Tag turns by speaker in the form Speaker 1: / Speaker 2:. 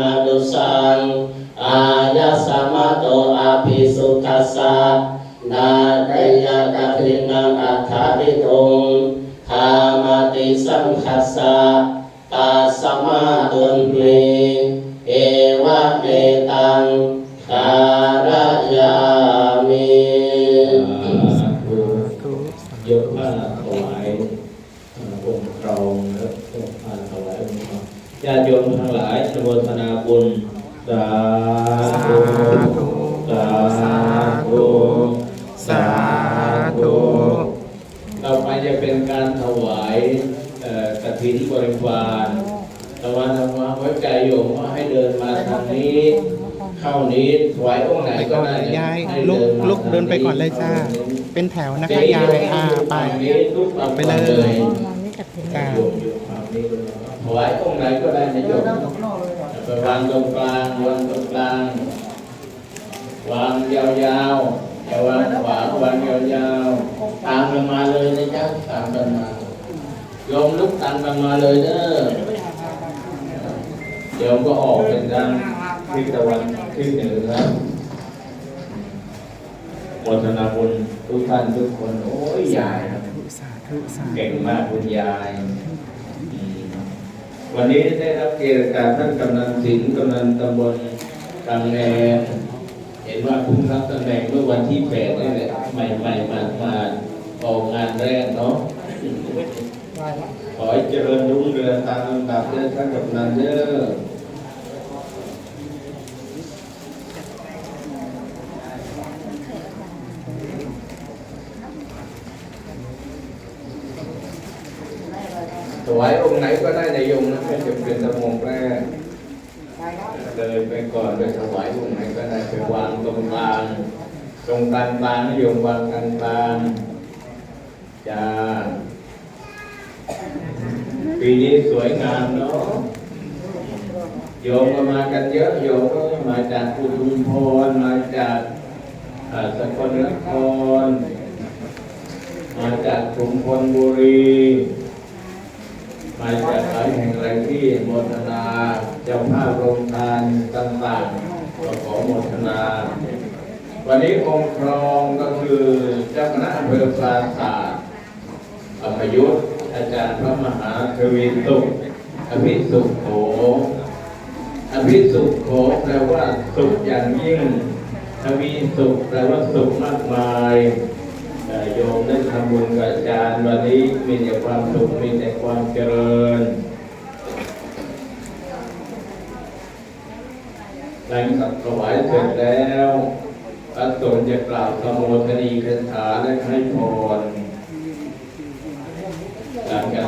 Speaker 1: นาดุสังอายาสมะโตอภิสุขัสสะนาเตยกะทินังอัฏฐาทิตุงธามติสังคัสสะตัสมาตุนเมเอวะเมตังคารยามิ
Speaker 2: ยกผ้าถวายองค์ครองและยกผ้าถวายองค์ ญาติโยมทั้งหลายอนุโมทนาบุญสาธุสาธุ
Speaker 3: สาธุ
Speaker 2: ต่อไปจะเป็นการถวายเอ่อกฐินบริวารตะวันธรรมะไว้ใจโยมว่าให้เดินมาทางนี้เข้านี้ถวายองค์ไหนก็ได้
Speaker 3: ยาย
Speaker 2: ให้
Speaker 3: ลุก
Speaker 2: มา
Speaker 3: ลุกเดินไปก่อนเลยจ้า เป็นแถวนะคะยายอ่าไปไปเลยจ้า
Speaker 2: ถวายองค์ไหนก็ได้นะโยมไปวางตรงกลางวางตรงกลาง วางยาวๆอย่าวางขวางวางยาวๆตามกันมาเลยนะจ๊ะตามกันมาโยมลุกตามกันมาเลยเด้อโยมก็ออกเป็นทางทิศตะวันทิศเหนือครับโมทนาบุญทุกท่านทุกคน โอ้ยยายครับ
Speaker 3: สาธุสาธุ
Speaker 2: เก่งมากคุณยายอืม วันนี้ได้รับเกียรติจากท่านกำนันสินกำนันตำบลกังแนเห็นว่าเพิ่งรับตำแหน่งเมื่อวันที่แปดนี่แหละใหม่ๆมามาออกงานแรกเนาะขอให้เจริญรุ่งเรืองตามลำดับเด้อท่านกำนันเด้อ ถวายองค์ไหนก็ได้ในยมนะไม่จำเป็นต้ององค์แรกเลยไปก่อนไปถวายองค์ไหนก็ได้ไปวางตรงกลางตรงกลางกลางโยมวางกลางกลางจ้าปีนี้สวยงามเนาะโยมก็มากันเยอะโยมก็มาจากอุทุมพรมาจากอ่าสกลนครมาจากชุมพลบุรี มาจากหลายแห่งหลายที่โมทนาเจ้าภาพโรงทานต่างๆก็ขอโมทนา วันนี้องค์ครองก็คือเจ้าคณะอำเภอปราศาสตร์อภยุทธอาจารย์พระมหาทวีสุขอภิสุขโขอภิสุขโขแปลว่าสุขอย่างยิ่งทวีสุขแปลว่าสุขมากมาย โยมได้ทำบุญกับอาจารย์วันนี้มีแต่ความสุขมีแต่ความเจริญหลังจากถวายเสร็จแล้วอัศนจะกล่าวสมโภชนีคาถาและให้พรหลังจาก